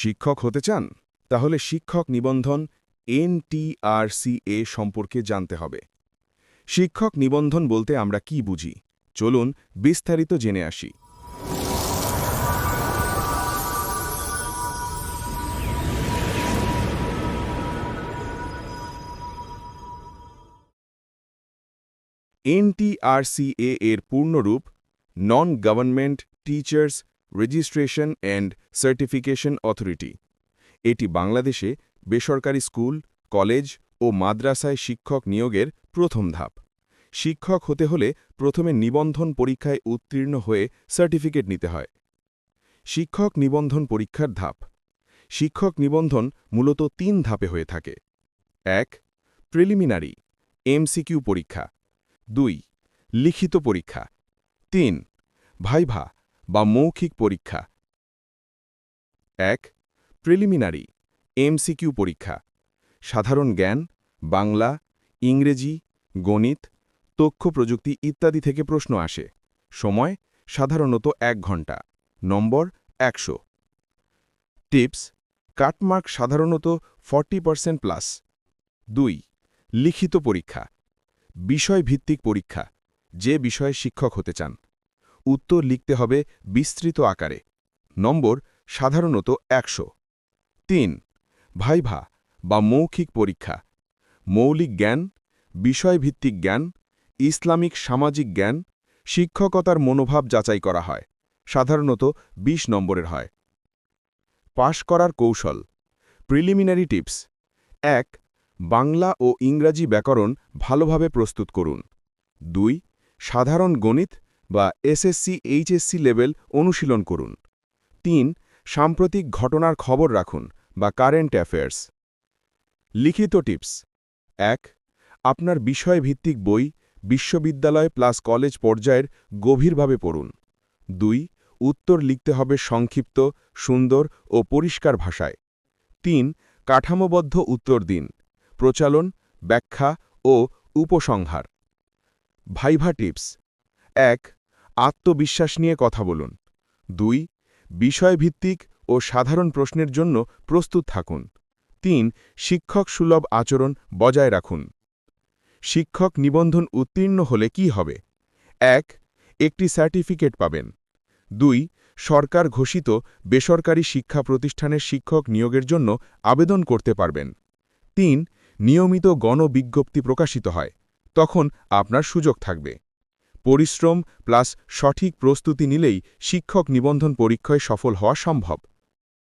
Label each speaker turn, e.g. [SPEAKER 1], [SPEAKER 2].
[SPEAKER 1] শিক্ষক হতে চান, তাহলে শিক্ষক নিবন্ধন এনটিআরসিএ সম্পর্কে জানতে হবে। শিক্ষক নিবন্ধন বলতে আমরা কি বুঝি? চলুন বিস্তারিত জেনে আসি। এনটিআরসিএ এর পূর্ণরূপ non government teachers registration and certification authority এটি বাংলাদেশে বেসরকারি স্কুল, কলেজ ও মাদ্রাসায় শিক্ষক নিয়োগের প্রথম ধাপ। শিক্ষক হতে হলে প্রথমে নিবন্ধন পরীক্ষায় উত্তীর্ণ হয়ে সার্টিফিকেট নিতে হয়। শিক্ষক নিবন্ধন পরীক্ষার ধাপ। শিক্ষক নিবন্ধন মূলত তিন ধাপে হয়ে থাকে। এক, প্রিলিমিনারি, এমসিকিউ পরীক্ষা। দুই, লিখিত পরীক্ষা। তিন, ভাইভা বা মৌখিক পরীক্ষা। এক, প্রিলিমিনারি, এমসিকিউ পরীক্ষা। সাধারণ জ্ঞান, বাংলা, ইংরেজি, গণিত, তথ্য প্রযুক্তি ইত্যাদি থেকে প্রশ্ন আসে। সময়, সাধারণত এক ঘণ্টা। নম্বর, একশো। টিপস, কাটমার্ক সাধারণত ফর্টি পার্সেন্ট প্লাস। দুই, লিখিত পরীক্ষা। বিষয়ভিত্তিক পরীক্ষা, যে বিষয়ে শিক্ষক হতে চান। উত্তর লিখতে হবে বিস্তৃত আকারে। নম্বর সাধারণত একশো। তিন, ভাইভা বা মৌখিক পরীক্ষা। মৌলিক জ্ঞান, বিষয়ভিত্তিক জ্ঞান, ইসলামিক সামাজিক জ্ঞান, শিক্ষকতার মনোভাব যাচাই করা হয়। সাধারণত ২০ নম্বরের হয়। পাশ করার কৌশল। Preliminary tips. এক, বাংলা ও ইংরাজি ব্যাকরণ ভালোভাবে প্রস্তুত করুন। দুই, সাধারণ গণিত বা এসএসসি, এইচএসসি লেভেল অনুশীলন করুন। তিন, সাম্প্রতিক ঘটনার খবর রাখুন বা কারেন্ট অ্যাফেয়ার্স। লিখিত টিপস। এক, আপনার বিষয়ভিত্তিক বই বিশ্ববিদ্যালয় প্লাস কলেজ পর্যায়ের গভীরভাবে পড়ুন। দুই, উত্তর লিখতে হবে সংক্ষিপ্ত, সুন্দর ও পরিষ্কার ভাষায়। তিন, কাঠামোবদ্ধ উত্তর দিন, প্রচালন, ব্যাখ্যা ও উপসংহার। Viva tips. এক আত্মবিশ্বাস নিয়ে কথা বলুন। দুই, বিষয়ভিত্তিক ও সাধারণ প্রশ্নের জন্য প্রস্তুত থাকুন। তিন, শিক্ষক সুলভ আচরণ বজায় রাখুন। শিক্ষক নিবন্ধন উত্তীর্ণ হলে কি হবে? এক, একটি সার্টিফিকেট পাবেন। দুই, সরকার ঘোষিত বেসরকারি শিক্ষা প্রতিষ্ঠানের শিক্ষক নিয়োগের জন্য আবেদন করতে পারবেন। তিন, নিয়মিত গণবিজ্ঞপ্তি প্রকাশিত হয়। তখন আপনার সুযোগ থাকবে। পরিশ্রম প্লাস সঠিক প্রস্তুতি নিলেই শিক্ষক নিবন্ধন পরীক্ষায় সফল হওয়া সম্ভব।